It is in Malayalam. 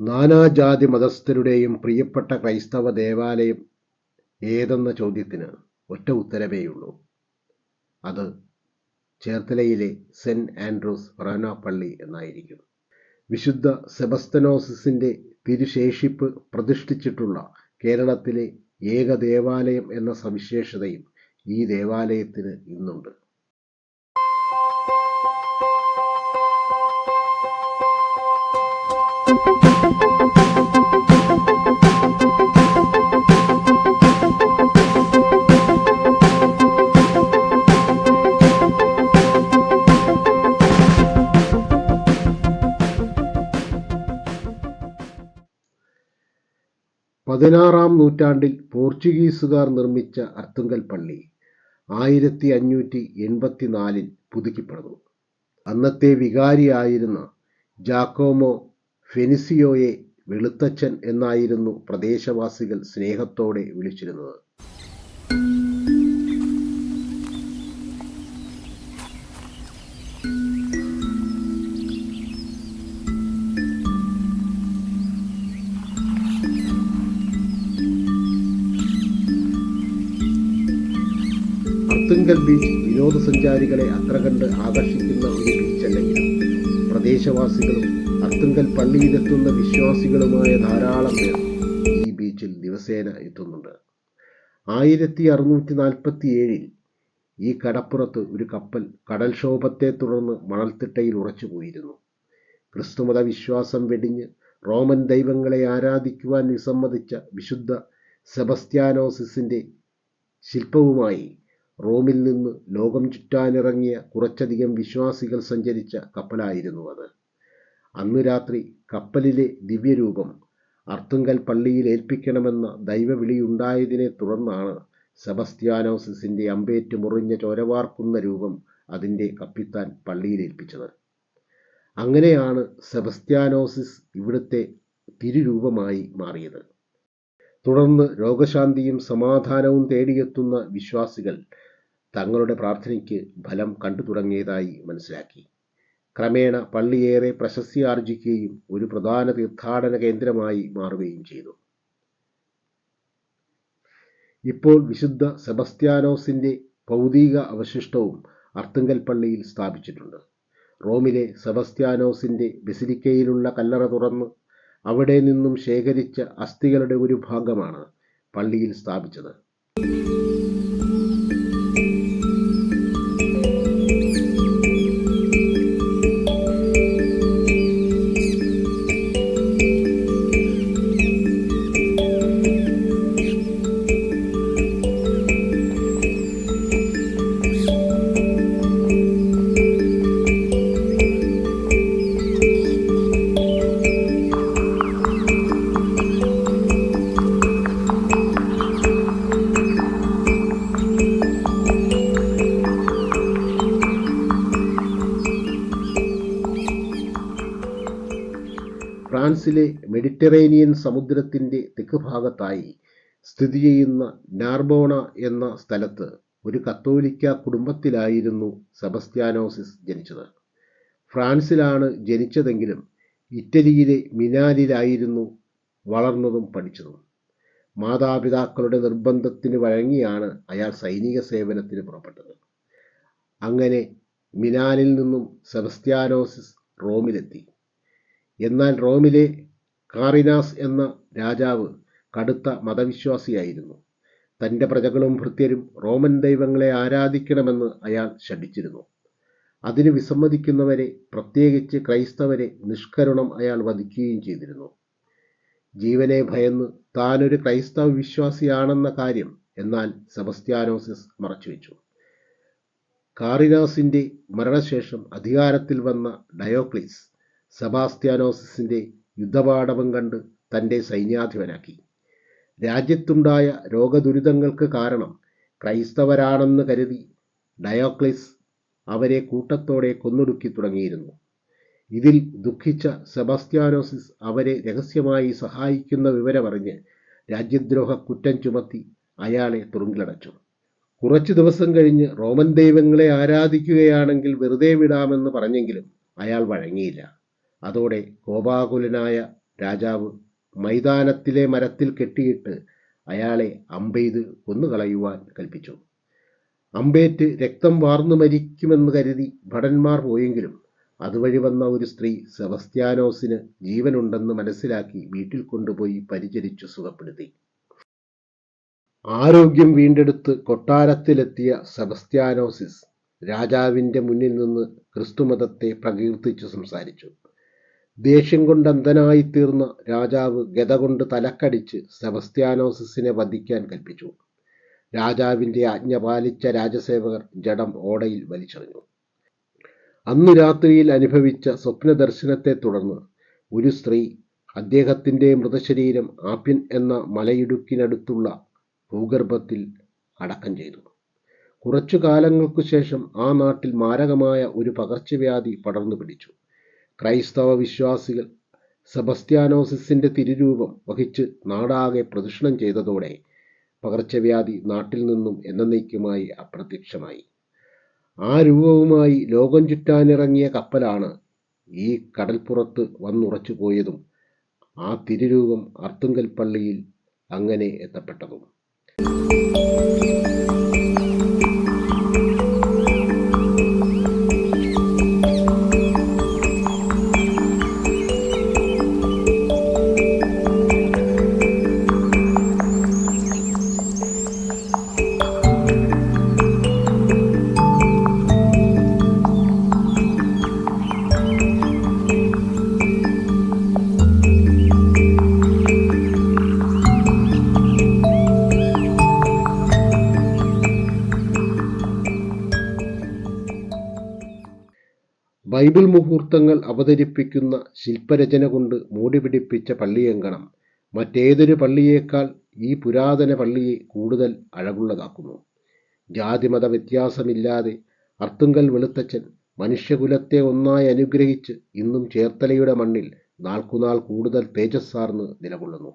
നാനാജാതി മതസ്ഥരുടെയും പ്രിയപ്പെട്ട ക്രൈസ്തവ ദേവാലയം ഏതെന്ന ചോദ്യത്തിന് ഒറ്റ ഉത്തരവേയുള്ളൂ അത് ചേർത്തലയിലെ സെന്റ് ആൻഡ്രൂസ് ഫൊറാന പള്ളി എന്നായിരിക്കും. വിശുദ്ധ സെബസ്തനോസിന്റെ തിരുശേഷിപ്പ് പ്രതിഷ്ഠിച്ചിട്ടുള്ള കേരളത്തിലെ ഏക ദേവാലയം എന്ന സവിശേഷതയും ഈ ദേവാലയത്തിന് ഇന്നുണ്ട്. പതിനാറാം നൂറ്റാണ്ടിൽ പോർച്ചുഗീസുകാർ നിർമ്മിച്ച അർത്തുങ്കൽ പള്ളി ആയിരത്തി അഞ്ഞൂറ്റി എൺപത്തിനാലിൽ പുതുക്കിപ്പണിതു. അന്നത്തെ വികാരിയായിരുന്ന ജാക്കോമോ ഫെനിസിയോയെ വെളുത്തച്ഛൻ എന്നായിരുന്നു പ്രദേശവാസികൾ സ്നേഹത്തോടെ വിളിച്ചിരുന്നത്. അർത്തുങ്കൽ ബീച്ച് വിനോദസഞ്ചാരികളെ അത്ര കണ്ട് ആകർഷിക്കുന്ന ഒരു ബീച്ചല്ലെങ്കിലും പ്രദേശവാസികളും അത്തുങ്കൽ പള്ളിയിലെത്തുന്ന വിശ്വാസികളുമായ ധാരാളം പേർ ഈ ബീച്ചിൽ ദിവസേന എത്തുന്നുണ്ട്. ആയിരത്തി അറുന്നൂറ്റി നാൽപ്പത്തി ഏഴിൽ ഈ കടപ്പുറത്ത് ഒരു കപ്പൽ കടൽക്ഷോഭത്തെ തുടർന്ന് മണൽത്തിട്ടയിൽ ഉറച്ചുപോയിരുന്നു. ക്രിസ്തുമത വിശ്വാസം വെടിഞ്ഞ് റോമൻ ദൈവങ്ങളെ ആരാധിക്കുവാൻ വിസമ്മതിച്ച വിശുദ്ധ സെബസ്ത്യാനോസിസിന്റെ ശില്പവുമായി റോമിൽ നിന്ന് ലോകം ചുറ്റാനിറങ്ങിയ കുറച്ചധികം വിശ്വാസികൾ സഞ്ചരിച്ച കപ്പലായിരുന്നു അത്. അന്ന് രാത്രി കപ്പലിലെ ദിവ്യരൂപം അർത്തുങ്കൽ പള്ളിയിൽ ഏൽപ്പിക്കണമെന്ന ദൈവവിളിയുണ്ടായതിനെ തുടർന്നാണ് സെബസ്ത്യാനോസിന്റെ അമ്പേറ്റ് മുറിഞ്ഞ ചോരവാർക്കുന്ന രൂപം അതിന്റെ കപ്പിത്താൻ പള്ളിയിൽ ഏൽപ്പിച്ചത്. അങ്ങനെയാണ് സെബസ്ത്യാനോസിസ് ഇവിടുത്തെ തിരുരൂപമായി മാറിയത്. തുടർന്ന് രോഗശാന്തിയും സമാധാനവും തേടിയെത്തുന്ന വിശ്വാസികൾ തങ്ങളുടെ പ്രാർത്ഥനയ്ക്ക് ഫലം കണ്ടു തുടങ്ങിയതായി മനസ്സിലാക്കി. ക്രമേണ പള്ളിയേറെ പ്രശസ്തി ആർജിക്കുകയും ഒരു പ്രധാന തീർത്ഥാടന കേന്ദ്രമായി മാറുകയും ചെയ്തു. ഇപ്പോൾ വിശുദ്ധ സെബസ്ത്യാനോസിന്റെ ഭൗതിക അവശിഷ്ടവും അർത്തുങ്കൽ പള്ളിയിൽ സ്ഥാപിച്ചിട്ടുണ്ട്. റോമിലെ സെബസ്ത്യാനോസിന്റെ ബെസിലിക്കയിലുള്ള കല്ലറ തുറന്ന് അവിടെ നിന്നും ശേഖരിച്ച അസ്ഥികളുടെ ഒരു ഭാഗമാണ് പള്ളിയിൽ സ്ഥാപിച്ചത്. ഫ്രാൻസിലെ മെഡിറ്ററേനിയൻ സമുദ്രത്തിന്റെ തെക്ക് ഭാഗത്തായി സ്ഥിതി ചെയ്യുന്ന നാർബോണ എന്ന സ്ഥലത്ത് ഒരു കത്തോലിക്ക കുടുംബത്തിലായിരുന്നു സെബസ്ത്യാനോസിസ് ജനിച്ചത്. ഫ്രാൻസിലാണ് ജനിച്ചതെങ്കിലും ഇറ്റലിയിലെ മിനാലിലായിരുന്നു വളർന്നതും പഠിച്ചതും. മാതാപിതാക്കളുടെ നിർബന്ധത്തിന് വഴങ്ങിയാണ് അയാൾ സൈനിക സേവനത്തിന് പുറപ്പെട്ടത്. അങ്ങനെ മിനാലിൽ നിന്നും സെബസ്ത്യാനോസിസ് റോമിലെത്തി. എന്നാൽ റോമിലെ കാറിനാസ് എന്ന രാജാവ് കടുത്ത മതവിശ്വാസിയായിരുന്നു. തന്റെ പ്രജകളും ഭൃത്യരും റോമൻ ദൈവങ്ങളെ ആരാധിക്കണമെന്ന് അയാൾ ശഠിച്ചിരുന്നു. അതിന് വിസമ്മതിക്കുന്നവരെ പ്രത്യേകിച്ച് ക്രൈസ്തവരെ നിഷ്കരുണം അയാൾ വധിക്കുകയും ചെയ്തിരുന്നു. ജീവനെ ഭയന്ന് താനൊരു ക്രൈസ്തവ വിശ്വാസിയാണെന്ന കാര്യം എന്നാൽ സെബസ്ത്യാനോസിസ് മറച്ചുവെച്ചു. കാറിനാസിന്റെ മരണശേഷം അധികാരത്തിൽ വന്ന ഡയോക്ലിസ് സെബാസ്ത്യാനോസിസിന്റെ യുദ്ധപാടവം കണ്ട് തന്റെ സൈന്യാധിപനാക്കി. രാജ്യത്തുണ്ടായ രോഗദുരിതങ്ങൾക്ക് കാരണം ക്രൈസ്തവരാണെന്ന് കരുതി ഡയോക്ലിസ് അവരെ കൂട്ടത്തോടെ കൊന്നൊടുക്കി തുടങ്ങിയിരുന്നു. ഇതിൽ ദുഃഖിച്ച സെബാസ്ത്യാനോസിസ് അവരെ രഹസ്യമായി സഹായിക്കുന്ന വിവരമറിഞ്ഞ് രാജ്യദ്രോഹ കുറ്റം ചുമത്തി അയാളെ തുറുങ്കിലടച്ചു. കുറച്ചു ദിവസം കഴിഞ്ഞ് റോമൻ ദൈവങ്ങളെ ആരാധിക്കുകയാണെങ്കിൽ വെറുതെ വിടാമെന്ന് പറഞ്ഞെങ്കിലും അയാൾ വഴങ്ങിയില്ല. അതോടെ കോപാകുലനായ രാജാവ് മൈതാനത്തിലെ മരത്തിൽ കെട്ടിയിട്ട് അയാളെ അമ്പെയ്ത് കൊന്നുകളയുവാൻ കൽപ്പിച്ചു. അമ്പേറ്റ് രക്തം വാർന്നു മരിക്കുമെന്ന് കരുതി ഭടന്മാർ പോയെങ്കിലും അതുവഴി വന്ന ഒരു സ്ത്രീ സെബസ്ത്യാനോസിന് ജീവനുണ്ടെന്ന് മനസ്സിലാക്കി വീട്ടിൽ കൊണ്ടുപോയി പരിചരിച്ചു സുഖപ്പെടുത്തി. ആരോഗ്യം വീണ്ടെടുത്ത് കൊട്ടാരത്തിലെത്തിയ സെബസ്ത്യാനോസിസ് രാജാവിന്റെ മുന്നിൽ നിന്ന് ക്രിസ്തുമതത്തെ പ്രകീർത്തിച്ചു സംസാരിച്ചു. ദേഷ്യം കൊണ്ട് അന്ധനായിത്തീർന്ന രാജാവ് ഗത കൊണ്ട് തലക്കടിച്ച് സെബസ്ത്യാനോസിനെ വധിക്കാൻ കൽപ്പിച്ചു. രാജാവിന്റെ ആജ്ഞ പാലിച്ച രാജസേവകർ ജഡം ഓടയിൽ വലിച്ചെറിഞ്ഞു. അന്നു രാത്രിയിൽ അനുഭവിച്ച സ്വപ്നദർശനത്തെ തുടർന്ന് ഒരു സ്ത്രീ അദ്ദേഹത്തിന്റെ മൃതശരീരം ആപ്യൻ എന്ന മലയിടുക്കിനടുത്തുള്ള ഭൂഗർഭത്തിൽ അടക്കം ചെയ്തു. കുറച്ചു കാലങ്ങൾക്കു ശേഷം ആ നാട്ടിൽ മാരകമായ ഒരു പകർച്ചവ്യാധി പടർന്നു പിടിച്ചു. ക്രൈസ്തവ വിശ്വാസികൾ സെബസ്ത്യാനോസിസിന്റെ തിരുരൂപം വഹിച്ച് നാടാകെ പ്രദക്ഷിണം ചെയ്തതോടെ പകർച്ചവ്യാധി നാട്ടിൽ നിന്നും എന്നേക്കുമായി അപ്രത്യക്ഷമായി. ആ രൂപവുമായി ലോകം ചുറ്റാനിറങ്ങിയ കപ്പലാണ് ഈ കടൽപ്പുറത്ത് വന്നുറച്ചു പോയതും ആ തിരുരൂപം അർത്തുങ്കൽ പള്ളിയിൽ അങ്ങനെ എത്തപ്പെട്ടതും. ബൈബിൾ മുഹൂർത്തങ്ങൾ അവതരിപ്പിക്കുന്ന ശില്പരചന കൊണ്ട് മൂടിപിടിപ്പിച്ച പള്ളിയങ്കണം മറ്റേതൊരു പള്ളിയേക്കാൾ ഈ പുരാതന പള്ളിയെ കൂടുതൽ അഴകുള്ളതാക്കുന്നു. ജാതിമത വ്യത്യാസമില്ലാതെ അർത്തുങ്കൽ വെളുത്തച്ഛൻ മനുഷ്യകുലത്തെ ഒന്നായി അനുഗ്രഹിച്ച് ഇന്നും ചേർത്തലയുടെ മണ്ണിൽ നാൾക്കുനാൾ കൂടുതൽ തേജസ്സാർന്ന് നിലകൊള്ളുന്നു.